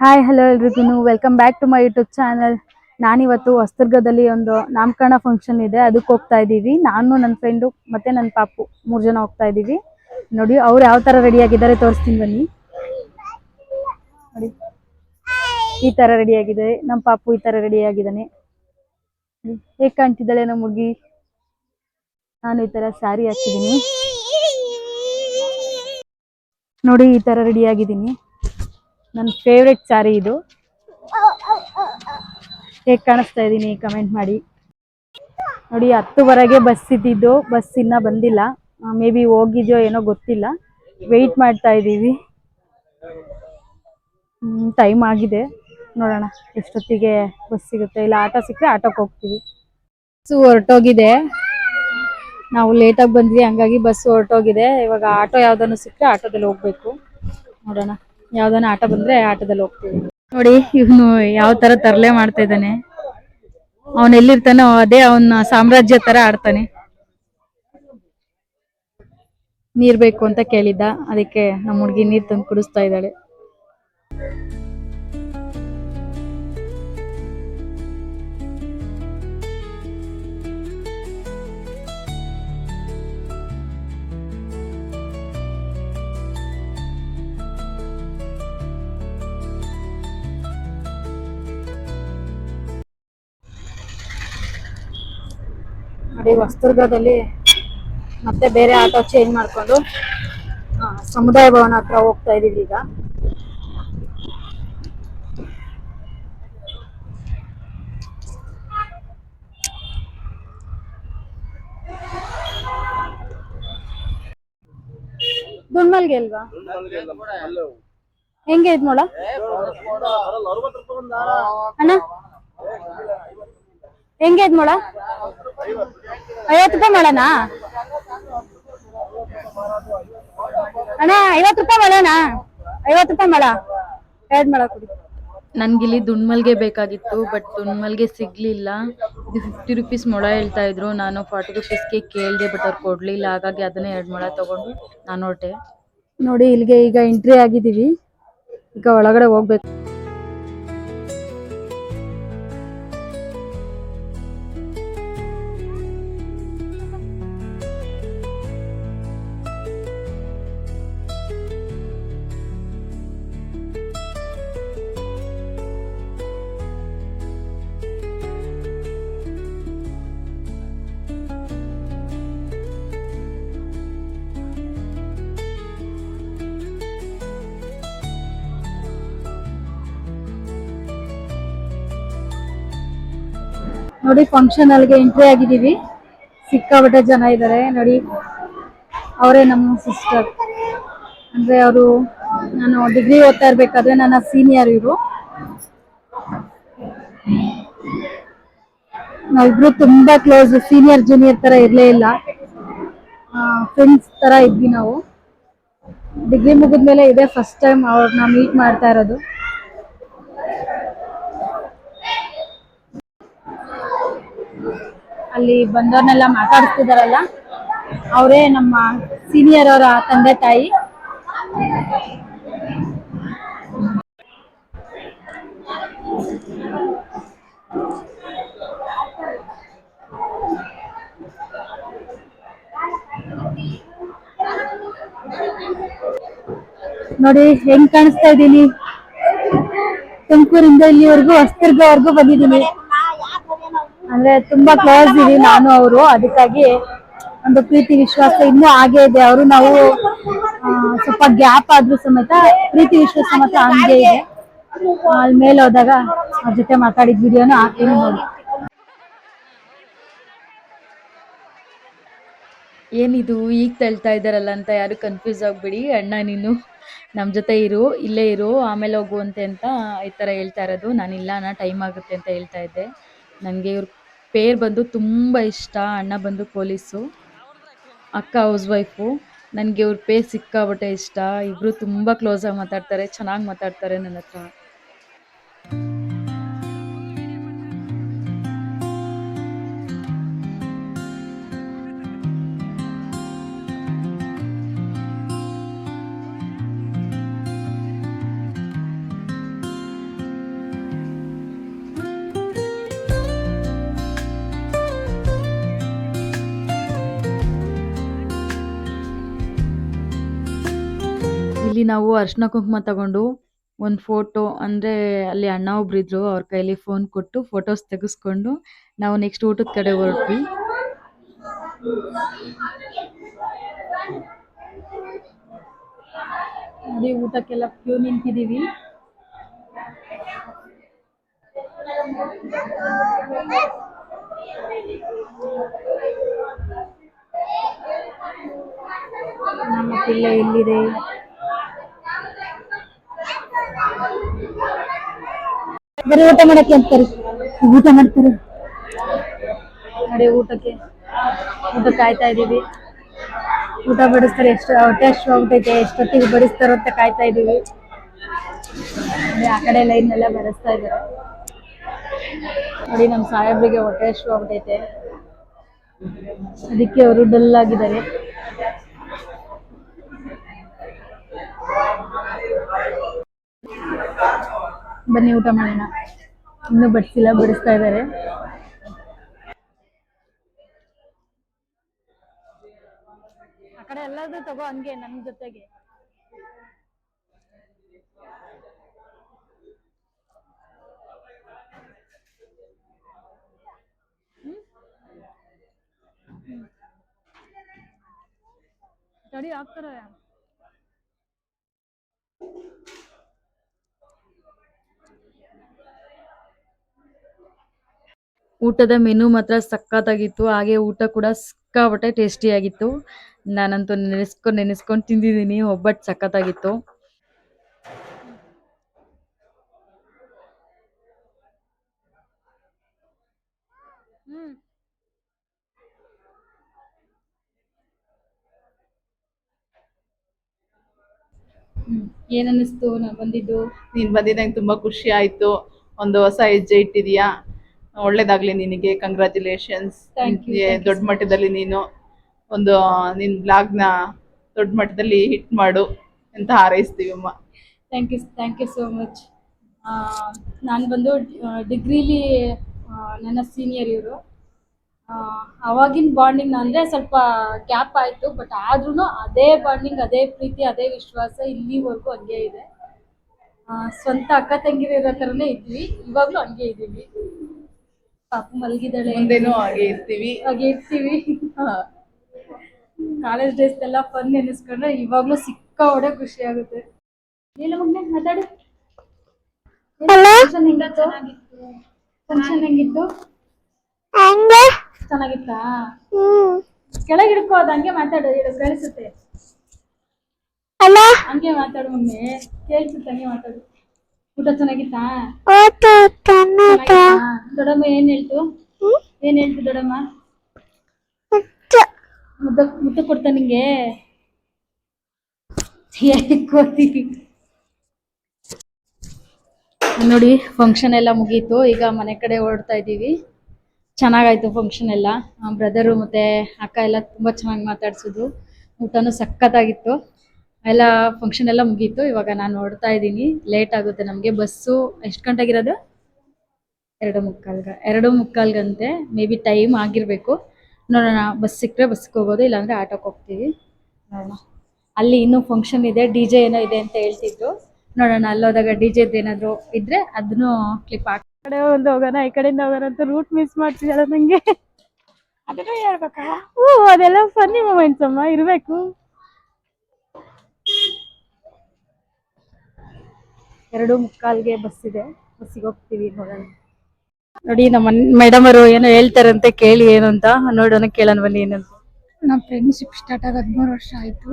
Hi hello ಎಲ್ರಿಗೂ. Welcome back to my YouTube channel ನಾನಿವತ್ತು ಹೊಸದುರ್ಗದಲ್ಲಿ ಒಂದು ನಾಮಕರಣ ಫಂಕ್ಷನ್ ಇದೆ. ಅದಕ್ಕೆ ಹೋಗ್ತಾ ಇದ್ದೀವಿ. ನಾನು ನನ್ನ ಫ್ರೆಂಡು ಮತ್ತೆ ನನ್ನ ಪಾಪು ಮೂರು ಜನ ಹೋಗ್ತಾ ಇದ್ದೀವಿ. ನೋಡಿ, ಅವ್ರು ಯಾವ ಥರ ರೆಡಿ ಆಗಿದ್ದಾರೆ ತೋರಿಸ್ತೀನಿ ಬನ್ನಿ. ನೋಡಿ. ಈ ಥರ ರೆಡಿ ಆಗಿದೆ. ನಮ್ಮ ಪಾಪು ಈ ಥರ ರೆಡಿ ಆಗಿದ್ದಾನೆ. ಹೇಗೆ ಕಾಣ್ತಿದ್ದಾಳೆ ನಮ್ಮ ಹುಡುಗಿ? ನಾನು ಈ ಥರ ಸ್ಯಾರಿ ಹಾಕಿದ್ದೀನಿ. ನೋಡಿ, ಈ ಥರ ರೆಡಿ ಆಗಿದ್ದೀನಿ. ನನ್ನ ಫೇವ್ರೆಟ್ ಸ್ಯಾರಿ ಇದು. ಹೇಗೆ ಕಾಣಿಸ್ತಾ ಇದ್ದೀನಿ ಕಮೆಂಟ್ ಮಾಡಿ. ನೋಡಿ, ಹತ್ತುವರೆಗೆ ಬಸ್ ಇದ್ದಿದ್ದು ಬಸ್ ಇನ್ನ ಬಂದಿಲ್ಲ. ಮೇ ಬಿ ಹೋಗಿದ್ಯೋ ಏನೋ ಗೊತ್ತಿಲ್ಲ. ವೆಯ್ಟ್ ಮಾಡ್ತಾ ಇದ್ದೀವಿ. ಟೈಮ್ ಆಗಿದೆ. ನೋಡೋಣ, ಎಷ್ಟೊತ್ತಿಗೆ ಬಸ್ ಸಿಗುತ್ತೆ. ಇಲ್ಲ, ಆಟೋ ಸಿಕ್ಕರೆ ಆಟೋಕ್ಕೆ ಹೋಗ್ತೀವಿ. ಬಸ್ಸು ಹೊರಟೋಗಿದೆ. ನಾವು ಲೇಟಾಗಿ ಬಂದ್ವಿ, ಹಂಗಾಗಿ ಬಸ್ ಹೊರಟೋಗಿದೆ. ಇವಾಗ ಆಟೋ ಯಾವ್ದನ್ನು ಸಿಕ್ಕರೆ ಆಟೋದಲ್ಲಿ ಹೋಗ್ಬೇಕು. ನೋಡೋಣ. ಯಾವ್ದಾನ ಆಟ ಬಂದ್ರೆ ಆಟದಲ್ಲಿ ಹೋಗ್ತೀವಿ. ನೋಡಿ, ಇವನು ಯಾವ ತರ ತರಲೆ ಮಾಡ್ತಾ ಇದ್ದಾನೆ. ಅವನ್ ಎಲ್ಲಿರ್ತಾನೋ ಅದೇ ಅವನ ಸಾಮ್ರಾಜ್ಯ ತರ ಆಡ್ತಾನೆ. ನೀರ್ ಬೇಕು ಅಂತ ಕೇಳಿದ್ದ. ಅದಕ್ಕೆ ನಮ್ಮ ಹುಡುಗಿ ನೀರ್ ತಂದು ಕುಡಿಸ್ತಾ ಇದ್ದಾಳೆ. ನೋಡಿ ಹೊಸದುರ್ಗದಲ್ಲಿ ಮತ್ತೆ ಬೇರೆ ಆಟೋ ಚೇಂಜ್ ಮಾಡ್ಕೊಂಡು ಸಮುದಾಯ ಭವನ ಹತ್ರ ಹೋಗ್ತಾ ಇದೀವಿ ಈಗ. ದುಣ್ಮಲ್ಗೆ ಅಲ್ವಾ? ಹೆಂಗೆ ಇದ್ ನೋಡ ಅಣ್ಣ? ಹೆಂಗೆ ಇದ್ ಮೊಳ? ಐವತ್ತು ರೂಪಾಯಿ ಮಾಡೋಣ ಅಣ್ಣ ಐವತ್ತು ರೂಪಾಯಿ ಮಾಡೋಣ ಐವತ್ತು ರೂಪಾಯಿ ಮೊಳ. ಎರಡ್ ಮೊಳ ಕೊಡಿ. ನನ್ಗಿಲ್ಲಿ ದುಣ್ಮಲ್ಗೆ ಬೇಕಾಗಿತ್ತು ಬಟ್ ದುಣ್ಮಲ್ಗೆ ಸಿಗ್ಲಿಲ್ಲ. ಇದು ಫಿಫ್ಟಿ ರುಪೀಸ್ ಮೊಳ ಹೇಳ್ತಾ ಇದ್ರು. ನಾನು ಫಾರ್ಟಿ ರುಪೀಸ್ಗೆ ಕೇಳಿದೆ ಬಟ್ ಅವ್ರು ಕೊಡ್ಲಿಲ್ಲ. ಹಾಗಾಗಿ ಅದನ್ನೇ ಎರಡು ಮೊಳ ತಗೊಂಡು ನಾನು ಹೊರಟೆ. ನೋಡಿ ಇಲ್ಲಿಗೆ ಈಗ ಎಂಟ್ರಿ ಆಗಿದೀವಿ ಈಗ ಒಳಗಡೆ ಹೋಗ್ಬೇಕು. ನೋಡಿ ಫಂಕ್ಷನ್ ಅಲ್ಲಿಗೆ ಎಂಟ್ರಿ ಆಗಿದ್ದೀವಿ. ಸಿಕ್ಕಾಪಟ್ಟೆ ಜನ ಇದ್ದಾರೆ. ನೋಡಿ, ಅವರೇ ನಮ್ಮ ಸಿಸ್ಟರ್ ಅಂದ್ರೆ ಅವರು ನಾನು ಡಿಗ್ರಿ ಓದ್ತಾ ಇರ್ಬೇಕಾದ್ರೆ ನನ್ನ ಸೀನಿಯರ್ ಇವರು. ನಾವಿಬ್ರು ತುಂಬಾ ಕ್ಲೋಸ್ ಸೀನಿಯರ್ ಜೂನಿಯರ್ ತರ ಇರ್ಲೇ ಇಲ್ಲ. ಫ್ರೆಂಡ್ಸ್ ತರ ಇದ್ವಿ ನಾವು. ಡಿಗ್ರಿ ಮುಗಿದ್ಮೇಲೆ ಇದೇ ಫಸ್ಟ್ ಟೈಮ್ ಅವ್ರನ್ನ ಮೀಟ್ ಮಾಡ್ತಾ ಇರೋದು. ಅಲ್ಲಿ ಬಂದವ್ರನ್ನೆಲ್ಲ ಮಾತಾಡಿಸ್ತಿದಾರಲ್ಲ, ಅವರೇ ನಮ್ಮ ಸೀನಿಯರ್ ಅವರ ತಂದೆ ತಾಯಿ. ನೋಡಿ, ಹೆಂಗ್ ಕಾಣಿಸ್ತಾ ಇದ್ದೀನಿ? ತುಮಕೂರಿಂದ ಇಲ್ಲಿವರೆಗೂ ಹೊಸದುರ್ಗವರೆಗೂ ಬಂದಿದ್ದೀನಿ. ಅಂದ್ರೆ ತುಂಬಾ ಕ್ಲೋಸ್ ಇದೀವಿ ನಾನು, ಅವರು. ಅದಕ್ಕಾಗಿ ಒಂದು ಪ್ರೀತಿ, ವಿಶ್ವಾಸ ಇನ್ನೂ ಹಾಗೆ ಇದೆ. ಅವರು ನಾವು ಸ್ವಲ್ಪ ಗ್ಯಾಪ್ ಆದ್ರೂ ಸಮೇತ, ಪ್ರೀತಿ, ವಿಶ್ವಾಸ ಸಮೇತ ಹಂಗೆ ಇದೆ. ಅಲ್ಲಿ ಮೇಲೆ ಹೋದಾಗ ಅವ್ರ ಜೊತೆ ಮಾತಾಡಿದ ವಿಡಿಯೋನು ಹಾಕ್ತೀನಿ ನೋಡಿ. ಏನಿದು? ಈಗ ತಳ್ತಾ ಇದ್ದಾರಲ್ಲ ಅಂತ ಯಾರು ಕನ್ಫ್ಯೂಸ್ ಆಗ್ಬಿಡಿ. ಅಣ್ಣ, ನೀನು ನಮ್ಮ ಜೊತೆ ಇರು, ಇಲ್ಲೇ ಇರು, ಆಮೇಲೆ ಹೋಗುವಂತೆ ಅಂತ ಈ ತರ ಹೇಳ್ತಾ ಇರೋದು. ನಾನು ಇಲ್ಲ ಅಣ್ಣ ಟೈಮ್ ಆಗುತ್ತೆ ಅಂತ ಹೇಳ್ತಾ ಇದ್ದೆ. ನನಗೆ ಇವ್ರ ಪೇರ್ ಬಂದು ತುಂಬ ಇಷ್ಟ, ಅಣ್ಣ ಬಂದು ಪೊಲೀಸು, ಅಕ್ಕ ಹೌಸ್ ವೈಫು. ನನಗೆ ಇವ್ರ ಪೇರ್ ಸಿಕ್ಕಾಬಟ್ಟೆ ಇಷ್ಟ. ಇಬ್ಬರು ತುಂಬ ಕ್ಲೋಸಾಗಿ ಮಾತಾಡ್ತಾರೆ, ಚೆನ್ನಾಗಿ ಮಾತಾಡ್ತಾರೆ ನನ್ನ ಹತ್ರ. ಇಲ್ಲಿ ನಾವು ಅರ್ಶಿನ ಕುಂಕುಮ ತಗೊಂಡು ಒಂದು ಫೋಟೋ ಅಂದ್ರೆ ಅಲ್ಲಿ ಅಣ್ಣ ಒಬ್ರು ಇದ್ರು, ಅವ್ರ ಕೈಲಿ ಫೋನ್ ಕೊಟ್ಟು ಫೋಟೋಸ್ ತೆಗೆಸ್ಕೊಂಡು ನಾವು ನೆಕ್ಸ್ಟ್ ಊಟದ ಕಡೆ ಹೊರಟ್ವಿ. ನೋಡಿ ಊಟಕ್ಕೆಲ್ಲ ಕ್ಯೂ ನಿಂತಿದೀವಿ. ನಮ್ಮ ಪಿಳ್ಳೆ ಇಲ್ಲಿದೆ ಬರೀ ಊಟ ಮಾಡಕ್ಕೆ ಅಂತಾರೆ. ಊಟ ಮಾಡ್ತಾರೆ. ನೋಡಿ ಊಟಕ್ಕೆ. ಊಟ ಕಾಯ್ತಾ ಇದೀವಿ ಊಟ ಬಡಿಸ್ತಾರೆ ಎಷ್ಟು ಹೊಟ್ಟೆ ಅಷ್ಟು ಹೋಗ್ತೈತೆ ಎಷ್ಟೊತ್ತಿಗೆ ಬಡಿಸ್ತಾರೋ ಅಂತ ಕಾಯ್ತಾ ಇದೀವಿ ಆ ಕಡೆ ಲೈನ್ ಎಲ್ಲ ಬರೆಸ್ತಾ ಇದ್ದಾರೆ. ನೋಡಿ, ನಮ್ಮ ಸಾಹೇಬ್ರಿಗೆ ಹೊಟ್ಟೆ ಅಷ್ಟು ಹೋಗ್ತೈತೆ ಅದಕ್ಕೆ ಅವರು ಡಲ್ ಆಗಿದ್ದಾರೆ. ಬನ್ನಿ ಊಟ ಮಾಡೋಣ. ಇನ್ನೂ ಬಡಿಸಿಲ್ಲ ಬಡಿಸ್ತಾ ಇದ್ದಾರೆ ಆ ಕಡೆ ಎಲ್ಲಾದ್ರೂ ತಗೋ ಹಂಗೆ ನನ್ ಜೊತೆಗೆ. ತಡಿ, ಹಾಕ್ತಾರೆ ಊಟದ ಮೆನು ಮಾತ್ರ ಸಖತ್ತಾಗಿತ್ತು. ಹಾಗೆ ಊಟ ಕೂಡ ಸಿಕ್ಕಾಪಟ್ಟೆ ಟೇಸ್ಟಿ ಆಗಿತ್ತು ನಾನಂತೂ ನೆನೆಸ್ಕೊಂಡು ನೆನೆಸ್ಕೊಂಡು ತಿಂದಿದ್ದೀನಿ. ಒಬ್ಬಟ್ಟು ಸಖತ್ತಾಗಿತ್ತು. ಹ್ಮ್. ಏನ್ ಅನ್ನಿಸ್ತು? ನಾ ಬಂದಿದ್ದು? ನೀನ್ ಬಂದಿದ್ದ ನಂಗೆ ತುಂಬಾ ಖುಷಿ ಆಯ್ತು. ಒಂದು ಹೊಸ ಹೆಜ್ಜೆ ಇಟ್ಟಿದ್ಯಾ? ಒಳ್ಳೇದಾಗ್ಲಿ ನಿನಗೆ. ಕಂಗ್ರ್ಯಾಚುಲೇಷನ್ಸ್ ದೊಡ್ಡ ಮಟ್ಟದಲ್ಲಿ ನೀನು ಒಂದು ನಿನ್ ಬ್ಲಾಗ್ನ ದೊಡ್ಡ ಮಟ್ಟದಲ್ಲಿ ಹಿಟ್ ಮಾಡು ಅಂತ ಹಾರೈಸ್ತೀವಿ ಅಮ್ಮ. Thank you thank you so much ನಾನು ಬಂದು ಡಿಗ್ರಿಲಿ ನನ್ನ ಸೀನಿಯರ್ ಇವರು. ಅವಾಗಿನ ಬಾಂಡಿಂಗ್ ಅಂದರೆ ಸ್ವಲ್ಪ ಗ್ಯಾಪ್ ಆಯಿತು ಬಟ್ ಆದ್ರೂ ಅದೇ ಬಾಂಡಿಂಗ್ ಅದೇ ಪ್ರೀತಿ ಅದೇ ವಿಶ್ವಾಸ ಇಲ್ಲಿವರೆಗೂ ಹಂಗೆ ಇದೆ. ಸ್ವಂತ ಅಕ್ಕ ತಂಗಿರು ಥರನೇ ಇದ್ವಿ ಇವಾಗಲೂ ಹಂಗೆ ಇದ್ದೀವಿ. ಪಾಪ ಮಲಗಿದಳೆ ಮುಂದೇನು ಹಾಗೆ ಇರ್ತೀವಿ. ಹಾಗೆ ಇರ್ತೀವಿ. ಕಾಲೇಜ್ ಡೇಸ್ ಎಲ್ಲ ಫನ್ ನೆನೆಸ್ಕೊಂಡ್ರೆ ಇವಾಗ್ಲೂ ಒಡೆ ಖುಷಿ ಆಗುತ್ತೆ. ನೀಲ ಮಗ್ನೆ ಮಾತಾಡು. ಫಂಕ್ಷನ್ ಹೆಂಗಿತ್ತು? ಫಂಕ್ಷನ್ ಹೆಂಗಿತ್ತು? ಚೆನ್ನಾಗಿತ್ತಾ? ಕೆಳಗೆ ಹಿಡ್ಕೋ ಅದು ಹಂಗೆ ಮಾತಾಡು ಹೇಳು ಕೇಳಿಸುತ್ತೆ. ಹಂಗೆ ಮಾತಾಡು ಮೊನ್ನೆ ಕೇಳಿಸುತ್ತೆ ಹಂಗೆ ಮಾತಾಡು. ಊಟ ಚೆನ್ನಾಗಿತ್ತಾ? ದೊಡಮ್ಮ ಏನ್ ಹೇಳ್ತು? ಏನ್ ಹೇಳ್ತು ದೊಡಮ್ಮ ಮುದ್ದ. ಮುದ್ದ ಕೊಡ್ತಾ ನಿಂಗೆ? ನೋಡಿ ಫಂಕ್ಷನ್ ಎಲ್ಲ ಮುಗೀತು. ಈಗ ಮನೆ ಕಡೆ ಹೊರಡ್ತಾ ಇದ್ದೀವಿ. ಚೆನ್ನಾಗಾಯ್ತು ಫಂಕ್ಷನ್ ಎಲ್ಲ. ಬ್ರದರು ಮತ್ತೆ ಅಕ್ಕ ಎಲ್ಲ ತುಂಬಾ ಚೆನ್ನಾಗಿ ಮಾತಾಡ್ಸಿದ್ರು. ಊಟನೂ ಸಖತ್ತಾಗಿತ್ತು. ಎಲ್ಲ ಫಂಕ್ಷನ್ ಎಲ್ಲ ಮುಗೀತು. ಇವಾಗ ನಾನು ನೋಡ್ತಾ ಇದ್ದೀನಿ. ಲೇಟ್ ಆಗುತ್ತೆ ನಮಗೆ. ಬಸ್ಸು ಎಷ್ಟು ಗಂಟೆಗಿರೋದು? ಎರಡು ಮುಕ್ಕಾಲ್ಗ. ಎರಡು ಮುಕ್ಕಾಲ್ಗಂತೆ. ಮೇ ಬಿ ಟೈಮ್ ಆಗಿರಬೇಕು. ನೋಡೋಣ. ಬಸ್ ಸಿಕ್ಕರೆ ಬಸ್ಗೆ ಹೋಗೋದು ಇಲ್ಲಾಂದ್ರೆ ಆಟೋಗೆ ಹೋಗ್ತೀವಿ. ನೋಡೋಣ. ಅಲ್ಲಿ ಇನ್ನೂ ಫಂಕ್ಷನ್ ಇದೆ. ಡಿ ಜೆ ಏನೋ ಇದೆ ಅಂತ ಹೇಳ್ತಿದ್ರು. ನೋಡೋಣ. ಅಲ್ಲೋದಾಗ ಡಿ ಜೆದು ಏನಾದ್ರು ಇದ್ರೆ ಅದನ್ನು ಕ್ಲಿಪ್ ಹಾಕಿ ಕಡೆ ಒಂದು ಹೋಗೋಣ ಈ ಕಡೆಯಿಂದ ಹೋಗೋಣ ಅಂತ ರೂಟ್ ಮಿಸ್ ಮಾಡ್ತಿದ್ದಾಳೆ ನಂಗೆ. ಅದನ್ನು ಹೇಳ್ಬೇಕಾ? ಓ ಅದೆಲ್ಲ ಫನ್ನಿ ಮೂಮೆಂಟ್ಸ್ ಅಮ್ಮ. ಇರಬೇಕು. ಎರಡು ಮುಕ್ಕಾಲ್ಗೆ ಬಸ್ ಇದೆ ಬಸ್ಸಿಗೆ ಹೋಗ್ತೀವಿ ನೋಡೋಣ. ನೋಡಿ ನಮ್ಮ ಮೇಡಮ್ ಅವರು ಏನೋ ಹೇಳ್ತಾರಂತೆ ಕೇಳಿ ಏನು ಅಂತ. ನೋಡೋಣ ಕೇಳೋಣ ಬನ್ನಿ ಏನಂತ. ನಮ್ಮ ಫ್ರೆಂಡ್ಶಿಪ್ ಸ್ಟಾರ್ಟ್ ಆಗಿ ಹದಿಮೂರು ವರ್ಷ ಆಯಿತು.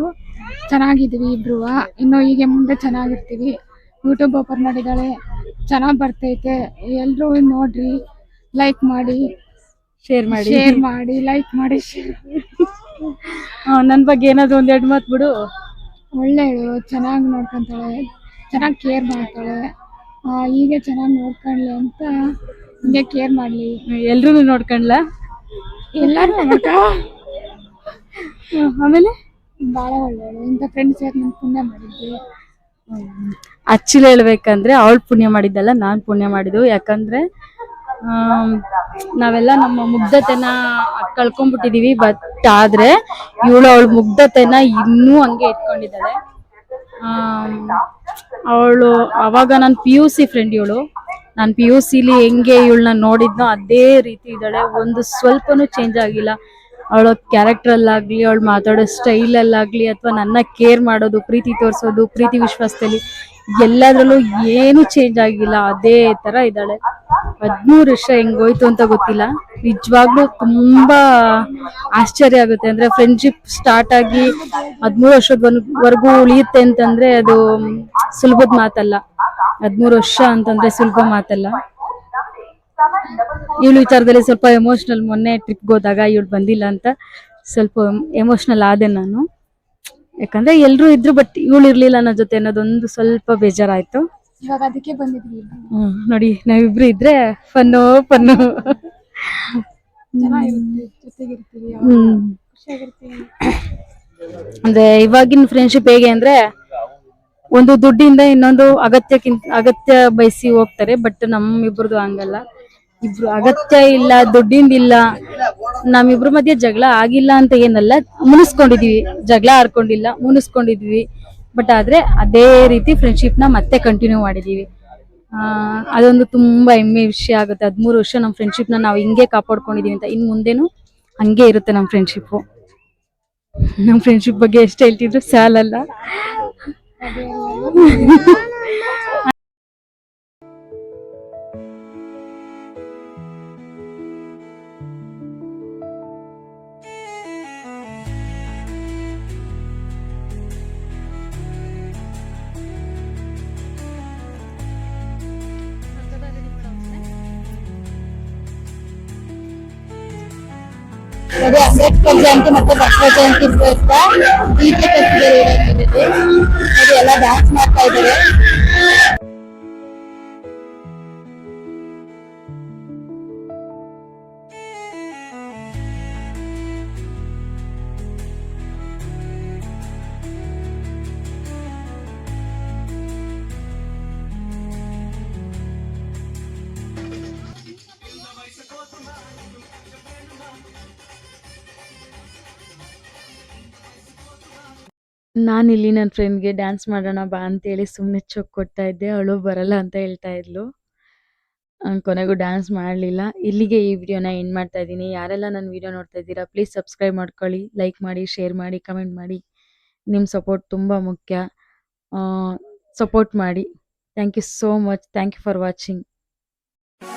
ಚೆನ್ನಾಗಿದ್ವಿ ಇಬ್ರು. ಇನ್ನು ಹೀಗೆ ಮುಂದೆ ಚೆನ್ನಾಗಿರ್ತೀವಿ. ಯೂಟ್ಯೂಬ್ ಓಪನ್ ಮಾಡಿದ್ದಾಳೆ. ಚೆನ್ನಾಗಿ ಬರ್ತೈತೆ. ಎಲ್ಲರೂ ನೋಡ್ರಿ ಲೈಕ್ ಮಾಡಿ. ಶೇರ್ ಮಾಡಿ. ಶೇರ್ ಮಾಡಿ ಲೈಕ್ ಮಾಡಿ ಶೇರ್ ಮಾಡಿ. ನನ್ನ ಬಗ್ಗೆ ಏನಾದ್ರು ಒಂದೆರಡು ಮಾತು ಬಿಡು. ಒಳ್ಳೆಯದು. ಚೆನ್ನಾಗಿ ನೋಡ್ಕೊಂತಾಳೆ. ಚೆನ್ನಾಗಿ ಕೇರ್ ಮಾಡ್ತಾಳೆ. ಆ, ಹೀಗೆ ಚೆನ್ನಾಗಿ ನೋಡ್ಕೊಳ್ಳಿ ಅಂತ ಹಿಂಗೆ ಕೇರ್ ಮಾಡಲಿ. ಎಲ್ರೂ ನೋಡ್ಕೊಂಡ್ಲ? ಎಲ್ಲರೂ ಆಮೇಲೆ? ಭಾಳ ಒಳ್ಳೆಯವಳು ಇಂಥ ಫ್ರೆಂಡ್ಸ್ ನಾನು ಪುಣ್ಯ ಮಾಡಿದ್ವಿ ಆಕ್ಚುಲಿ ಹೇಳ್ಬೇಕಂದ್ರೆ ಅವಳು ಪುಣ್ಯ ಮಾಡಿದ್ದಲ್ಲ ನಾನ್ ಪುಣ್ಯ ಮಾಡಿದ್ದು. ಯಾಕಂದ್ರೆ ನಾವೆಲ್ಲ ನಮ್ಮ ಮುಗ್ಧತೆನ ಕಳ್ಕೊಂಡ್ಬಿಟ್ಟಿದೀವಿ ಬಟ್ ಆದ್ರೆ ಇವಳು ಅವಳ ಮುಗ್ಧತೆನ ಇನ್ನೂ ಹಂಗೆ ಇಟ್ಕೊಂಡಿದ್ದಾಳೆ. ಅವಳು ಅವಾಗ ನನ್ನ ಪಿ ಯು ಸಿ ಫ್ರೆಂಡ್ ಇವಳು. ನಾನು ಪಿ ಯು ಸಿಲಿ ಹೆಂಗೆ ಇವಳನ್ನ ನೋಡಿದ್ನೋ ಅದೇ ರೀತಿ ಇದ್ದಾಳೆ. ಒಂದು ಸ್ವಲ್ಪನೂ ಚೇಂಜ್ ಆಗಿಲ್ಲ. ಅವಳ ಕ್ಯಾರೆಕ್ಟ್ರಲ್ಲಾಗಲಿ ಅವಳು ಮಾತಾಡೋ ಸ್ಟೈಲಲ್ಲಾಗಲಿ ಅಥವಾ ನನ್ನ ಕೇರ್ ಮಾಡೋದು, ಪ್ರೀತಿ ತೋರಿಸೋದು, ಪ್ರೀತಿ ವಿಶ್ವಾಸದಲ್ಲಿ ಎಲ್ಲದರಲ್ಲೂ ಏನೂ ಚೇಂಜ್ ಆಗಿಲ್ಲ. ಅದೇ ಥರ ಇದ್ದಾಳೆ. ಹದಿಮೂರು ವರ್ಷ ಹೆಂಗೋಯ್ತು ಅಂತ ಗೊತ್ತಿಲ್ಲ. ನಿಜವಾಗ್ಲೂ ತುಂಬಾ ಆಶ್ಚರ್ಯ ಆಗುತ್ತೆ. ಅಂದ್ರೆ ಫ್ರೆಂಡ್ಶಿಪ್ ಸ್ಟಾರ್ಟ್ ಆಗಿ ಹದಿಮೂರು ವರ್ಷದವರೆಗೂ ಉಳಿಯುತ್ತೆ ಅಂತಂದ್ರೆ ಅದು ಸುಲಭದ ಮಾತಲ್ಲ. ಹದಿಮೂರು ವರ್ಷ ಅಂತಂದ್ರೆ ಸುಲಭ ಮಾತಲ್ಲ. ಇವಳು ವಿಚಾರದಲ್ಲಿ ಸ್ವಲ್ಪ ಎಮೋಷನಲ್ ಮೊನ್ನೆ ಟ್ರಿಪ್ಗೆ ಹೋದಾಗ ಇವಳು ಬಂದಿಲ್ಲ ಅಂತ ಸ್ವಲ್ಪ ಎಮೋಷನಲ್ ಆದೆ ನಾನು. ಯಾಕಂದ್ರೆ ಎಲ್ರು ಇದ್ರು ಬಟ್ ಇವಳು ಇರ್ಲಿಲ್ಲ ನನ್ನ ಜೊತೆ ಅನ್ನೋದೊಂದು ಸ್ವಲ್ಪ ಬೇಜಾರಾಯ್ತು. ಇವಾಗ ಅದಕ್ಕೆ ಬಂದಿದ್ವಿ ಹ್ಮ್ ನೋಡಿ ನಾವಿಬ್ರು ಇದ್ರೆ ಫನ್ನು ಫನ್ನು ಚೆನ್ನಾಗಿರುತ್ತೆ ಜೊತೆಗಿರ್ತೀವಿ ಹ್ಮ್. ಖುಷಿಯಾಗಿರ್ತೀವಿ. ಅಂದ್ರೆ ಇವಾಗಿನ ಫ್ರೆಂಡ್ಶಿಪ್ ಹೇಗೆ ಅಂದ್ರೆ ಒಂದು ದುಡ್ಡಿಂದ ಇನ್ನೊಂದು ಅಗತ್ಯಕ್ಕಿಂತ ಅಗತ್ಯ ಬಯಸಿ ಹೋಗ್ತಾರೆ ಬಟ್ ನಮ್ ಇಬ್ರದ್ದು ಹಂಗಲ್ಲ. ಇಬ್ರು ಅಗತ್ಯ ಇಲ್ಲ ದುಡ್ಡಿಂದ ಇಲ್ಲ ನಮ್ಮಿಬ್ರ ಮಧ್ಯೆ ಜಗಳ ಆಗಿಲ್ಲ ಅಂತ ಏನಲ್ಲ ಮುನಿಸ್ಕೊಂಡಿದೀವಿ. ಜಗಳ ಆಡ್ಕೊಂಡಿಲ್ಲ ಮುನಿಸ್ಕೊಂಡಿದ್ವಿ. ಬಟ್ ಆದ್ರೆ ಅದೇ ರೀತಿ ಫ್ರೆಂಡ್ಶಿಪ್ನ ಮತ್ತೆ ಕಂಟಿನ್ಯೂ ಮಾಡಿದೀವಿ. ಅದೊಂದು ತುಂಬಾ ಹೆಮ್ಮೆ ವಿಷಯ ಆಗುತ್ತೆ. ಹದಿಮೂರು ವರ್ಷ ನಮ್ಮ ಫ್ರೆಂಡ್ಶಿಪ್ನ ನಾವು ಹಿಂಗೆ ಕಾಪಾಡ್ಕೊಂಡಿದೀವಿ ಅಂತ. ಇನ್ ಮುಂದೆನು ಹಂಗೆ ಇರುತ್ತೆ ನಮ್ಮ ಫ್ರೆಂಡ್ಶಿಪ್ ನಮ್ಮ ಫ್ರೆಂಡ್ಶಿಪ್ ಬಗ್ಗೆ ಎಷ್ಟು ಹೇಳ್ತಿದ್ರು ಸಾಲಲ್ಲ. ಅದೇ ಅಂಬೇಡ್ಕರ್ ಜಯಂತಿ ಮತ್ತೆ ಬಸವ ಜಯಂತಿ ಪ್ರಯುಕ್ತ ಗೀತೆ ಕಟ್ಟಿದ್ದಾರೆ. ಅದು ಎಲ್ಲ ಡ್ಯಾನ್ಸ್ ಮಾಡ್ತಾ ಇದ್ದಾರೆ. ನಾನು ಇಲ್ಲಿ ನನ್ನ ಫ್ರೆಂಡ್ಗೆ ಡ್ಯಾನ್ಸ್ ಮಾಡೋಣ ಬಾ ಅಂತೇಳಿ ಸುಮ್ಮನೆ ಚೊಕ್ ಕೊಡ್ತಾ ಇದ್ದೆ. ಅವಳು ಬರಲ್ಲ ಅಂತ ಹೇಳ್ತಾ ಇದ್ಲು. ಕೊನೆಗೂ ಡ್ಯಾನ್ಸ್ ಮಾಡಲಿಲ್ಲ. ಇಲ್ಲಿಗೆ ಈ ವಿಡಿಯೋನ ಎಂಡ್ ಮಾಡ್ತಾ ಇದ್ದೀನಿ. ಯಾರೆಲ್ಲ ನನ್ನ ವಿಡಿಯೋ ನೋಡ್ತಾ ಇದ್ದೀರಾ ಪ್ಲೀಸ್ ಸಬ್ಸ್ಕ್ರೈಬ್ ಮಾಡ್ಕೊಳ್ಳಿ ಲೈಕ್ ಮಾಡಿ ಶೇರ್ ಮಾಡಿ ಕಮೆಂಟ್ ಮಾಡಿ. ನಿಮ್ಮ ಸಪೋರ್ಟ್ ತುಂಬ ಮುಖ್ಯ. ಸಪೋರ್ಟ್ ಮಾಡಿ. Thank you so much thank you for watching